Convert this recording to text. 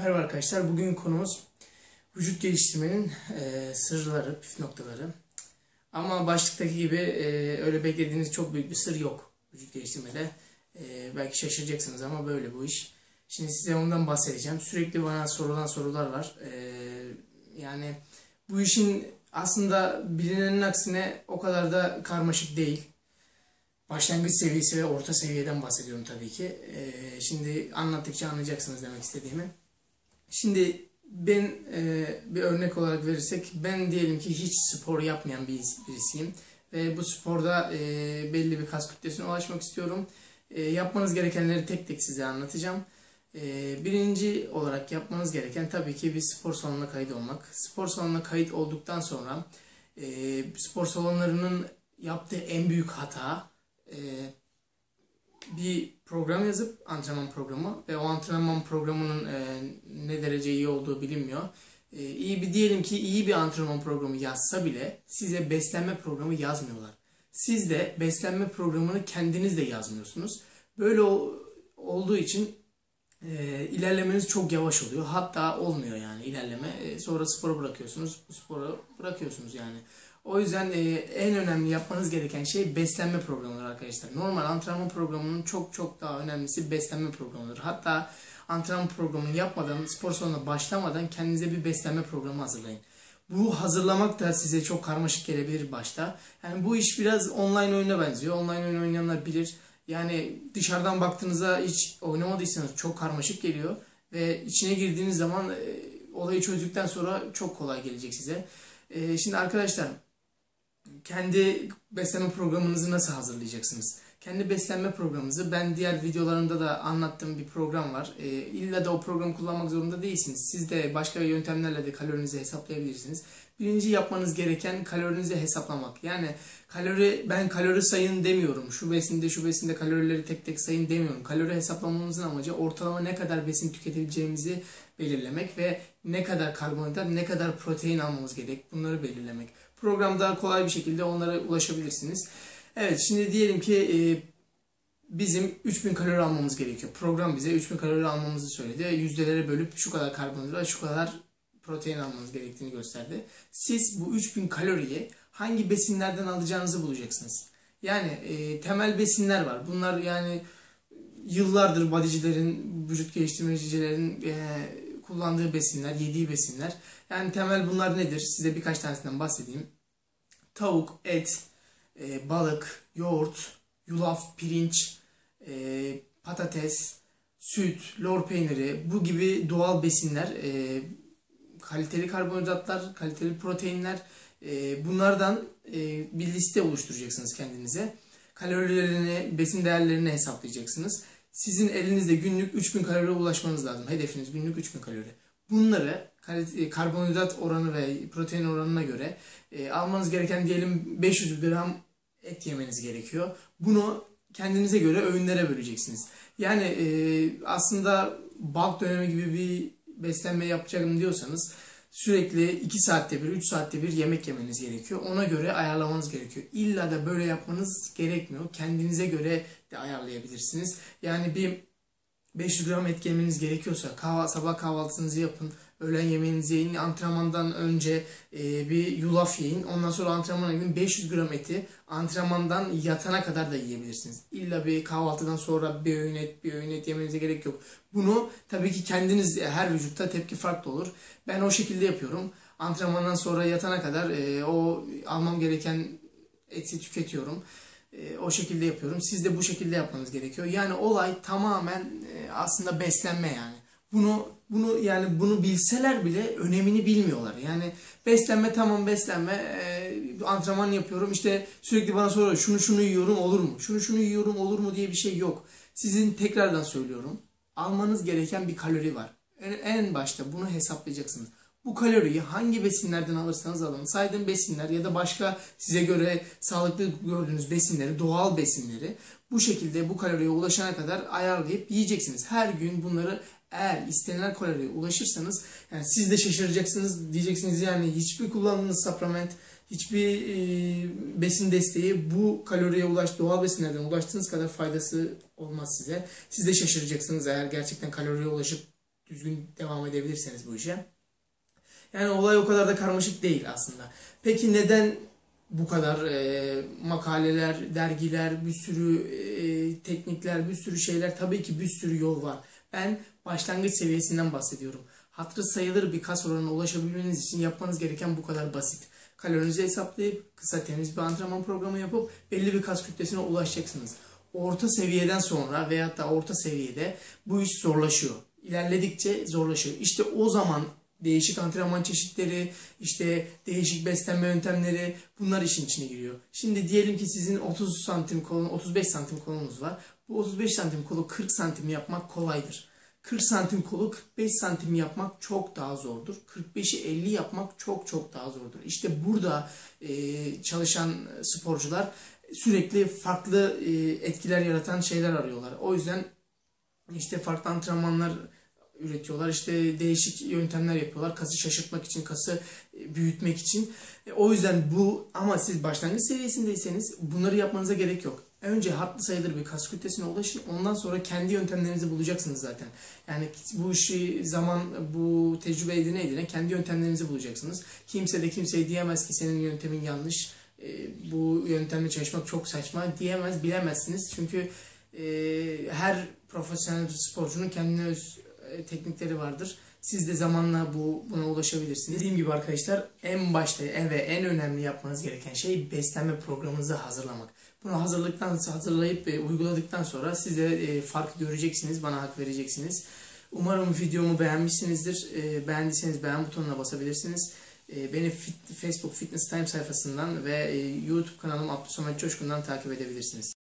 Merhaba arkadaşlar. Bugün konumuz vücut geliştirmenin e, sırları, püf noktaları. Ama başlıktaki gibi e, öyle beklediğiniz çok büyük bir sır yok vücut geliştirmede. E, belki şaşıracaksınız ama böyle bu iş. Şimdi size ondan bahsedeceğim. Sürekli bana sorulan sorular var. E, yani bu işin aslında bilinenin aksine o kadar da karmaşık değil. Başlangıç seviyesi ve orta seviyeden bahsediyorum tabii ki. E, şimdi anlattıkça anlayacaksınız demek istediğimi. Şimdi ben e, bir örnek olarak verirsek ben diyelim ki hiç spor yapmayan bir birisiyim ve bu sporda e, belli bir kas kütlesine ulaşmak istiyorum. E, yapmanız gerekenleri tek tek size anlatacağım. E, birinci olarak yapmanız gereken tabii ki bir spor salonuna kayıt olmak. Spor salonuna kayıt olduktan sonra e, spor salonlarının yaptığı en büyük hata e, bir program yazıp antrenman programı ve o antrenman programının e, ne derece iyi olduğu bilinmiyor. E, iyi bir diyelim ki iyi bir antrenman programı yazsa bile size beslenme programı yazmıyorlar. Siz de beslenme programını kendiniz de yazmıyorsunuz. Böyle olduğu için e, ilerlemeniz çok yavaş oluyor. Hatta olmuyor yani ilerleme. E, sonra sporu bırakıyorsunuz. Bu sporu bırakıyorsunuz yani. O yüzden e, en önemli yapmanız gereken şey beslenme programıdır arkadaşlar. Normal antrenman programının çok çok daha önemlisi beslenme programıdır. Hatta antrenman programını yapmadan, spor salonuna başlamadan kendinize bir beslenme programı hazırlayın. Bu hazırlamak da size çok karmaşık gelebilir başta. Yani bu iş biraz online oyuna benziyor. Online oyun oynayanlar bilir. Yani dışarıdan baktığınızda hiç oynamadıysanız çok karmaşık geliyor. Ve içine girdiğiniz zaman e, olayı çözdükten sonra çok kolay gelecek size. E, şimdi arkadaşlar kendi beslenme programınızı nasıl hazırlayacaksınız? Kendi beslenme programınızı ben diğer videolarımda da anlattığım bir program var. E, illa da o programı kullanmak zorunda değilsiniz. Siz de başka yöntemlerle de kalorinizi hesaplayabilirsiniz. Birinci yapmanız gereken kalorinizi hesaplamak. Yani kalori ben kalori sayın demiyorum. Şu besinde şu besinde kalorileri tek tek sayın demiyorum. Kalori hesaplamamızın amacı ortalama ne kadar besin tüketebileceğimizi belirlemek ve ne kadar karbonhidrat, ne kadar protein almamız gerek bunları belirlemek. Programda kolay bir şekilde onlara ulaşabilirsiniz. Evet şimdi diyelim ki e, bizim 3000 kalori almamız gerekiyor. Program bize 3000 kalori almamızı söyledi. Yüzdelere bölüp şu kadar karbonhidrat, şu kadar protein almanız gerektiğini gösterdi. Siz bu 3000 kaloriyi hangi besinlerden alacağınızı bulacaksınız. Yani e, temel besinler var. Bunlar yani yıllardır bodycilerin, vücut geliştirmecilerin e, kullandığı besinler, yediği besinler. Yani temel bunlar nedir? Size birkaç tanesinden bahsedeyim. Tavuk, et, e, balık, yoğurt, yulaf, pirinç, e, patates, süt, lor peyniri bu gibi doğal besinler, e, kaliteli karbonhidratlar, kaliteli proteinler e, bunlardan e, bir liste oluşturacaksınız kendinize. Kalorilerini, besin değerlerini hesaplayacaksınız. Sizin elinizde günlük 3000 kaloriye ulaşmanız lazım. Hedefiniz günlük 3000 kalori. Bunları e, karbonhidrat oranı ve protein oranına göre e, almanız gereken diyelim 500 gram et yemeniz gerekiyor. Bunu kendinize göre öğünlere böleceksiniz. Yani e, aslında bulk dönemi gibi bir beslenme yapacağım diyorsanız sürekli 2 saatte bir, 3 saatte bir yemek yemeniz gerekiyor. Ona göre ayarlamanız gerekiyor. İlla da böyle yapmanız gerekmiyor. Kendinize göre de ayarlayabilirsiniz. Yani bir 500 gram et yemeniz gerekiyorsa kahvaltı, sabah kahvaltınızı yapın. Öğlen yemeğinizi yiyin. Antrenmandan önce e, bir yulaf yiyin. Ondan sonra antrenmana gidin. 500 gram eti antrenmandan yatana kadar da yiyebilirsiniz. İlla bir kahvaltıdan sonra bir öğün et, bir öğün et yemenize gerek yok. Bunu tabii ki kendiniz her vücutta tepki farklı olur. Ben o şekilde yapıyorum. Antrenmandan sonra yatana kadar e, o almam gereken eti tüketiyorum. E, o şekilde yapıyorum. Siz de bu şekilde yapmanız gerekiyor. Yani olay tamamen e, aslında beslenme yani. Bunu bunu yani bunu bilseler bile önemini bilmiyorlar. Yani beslenme tamam beslenme e, antrenman yapıyorum işte sürekli bana soruyor şunu şunu yiyorum olur mu? Şunu şunu yiyorum olur mu diye bir şey yok. Sizin tekrardan söylüyorum almanız gereken bir kalori var. En, en başta bunu hesaplayacaksınız. Bu kaloriyi hangi besinlerden alırsanız alın. Saydığım besinler ya da başka size göre sağlıklı gördüğünüz besinleri, doğal besinleri bu şekilde bu kaloriye ulaşana kadar ayarlayıp yiyeceksiniz. Her gün bunları eğer istenilen kaloriye ulaşırsanız yani siz de şaşıracaksınız diyeceksiniz yani hiçbir kullandığınız supplement hiçbir e, besin desteği bu kaloriye ulaş doğal besinlerden ulaştığınız kadar faydası olmaz size. Siz de şaşıracaksınız eğer gerçekten kaloriye ulaşıp düzgün devam edebilirseniz bu işe. Yani olay o kadar da karmaşık değil aslında. Peki neden bu kadar e, makaleler, dergiler, bir sürü e, teknikler, bir sürü şeyler, tabii ki bir sürü yol var. Ben başlangıç seviyesinden bahsediyorum. Hatırı sayılır bir kas oranına ulaşabilmeniz için yapmanız gereken bu kadar basit. Kalorinizi hesaplayıp kısa temiz bir antrenman programı yapıp belli bir kas kütlesine ulaşacaksınız. Orta seviyeden sonra veyahut da orta seviyede bu iş zorlaşıyor. İlerledikçe zorlaşıyor. İşte o zaman değişik antrenman çeşitleri, işte değişik beslenme yöntemleri bunlar işin içine giriyor. Şimdi diyelim ki sizin 30 santim kolun, 35 santim kolunuz var. Bu 35 santim kolu 40 santim yapmak kolaydır. 40 santim kolu 45 santim yapmak çok daha zordur. 45'i 50 yapmak çok çok daha zordur. İşte burada e, çalışan sporcular sürekli farklı e, etkiler yaratan şeyler arıyorlar. O yüzden işte farklı antrenmanlar üretiyorlar. İşte değişik yöntemler yapıyorlar. Kası şaşırtmak için, kası e, büyütmek için. E, O yüzden bu ama siz başlangıç seviyesindeyseniz bunları yapmanıza gerek yok. Önce hatlı sayılır bir kas kütlesine ulaşın. Ondan sonra kendi yöntemlerinizi bulacaksınız zaten. Yani bu işi zaman, bu tecrübe edine edine kendi yöntemlerinizi bulacaksınız. Kimse de kimseye diyemez ki senin yöntemin yanlış. e, Bu yöntemle çalışmak çok saçma diyemez, bilemezsiniz. Çünkü her profesyonel sporcunun kendine teknikleri vardır. Siz de zamanla bu buna ulaşabilirsiniz. Dediğim gibi arkadaşlar en başta en ve en önemli yapmanız gereken şey beslenme programınızı hazırlamak. Bunu hazırlıktan hazırlayıp e, uyguladıktan sonra size e, fark göreceksiniz, bana hak vereceksiniz. Umarım videomu beğenmişsinizdir. E, beğendiyseniz beğen butonuna basabilirsiniz. E, beni fit, Facebook Fitness Time sayfasından ve e, YouTube kanalım Abdülsamet Coşkun'dan takip edebilirsiniz.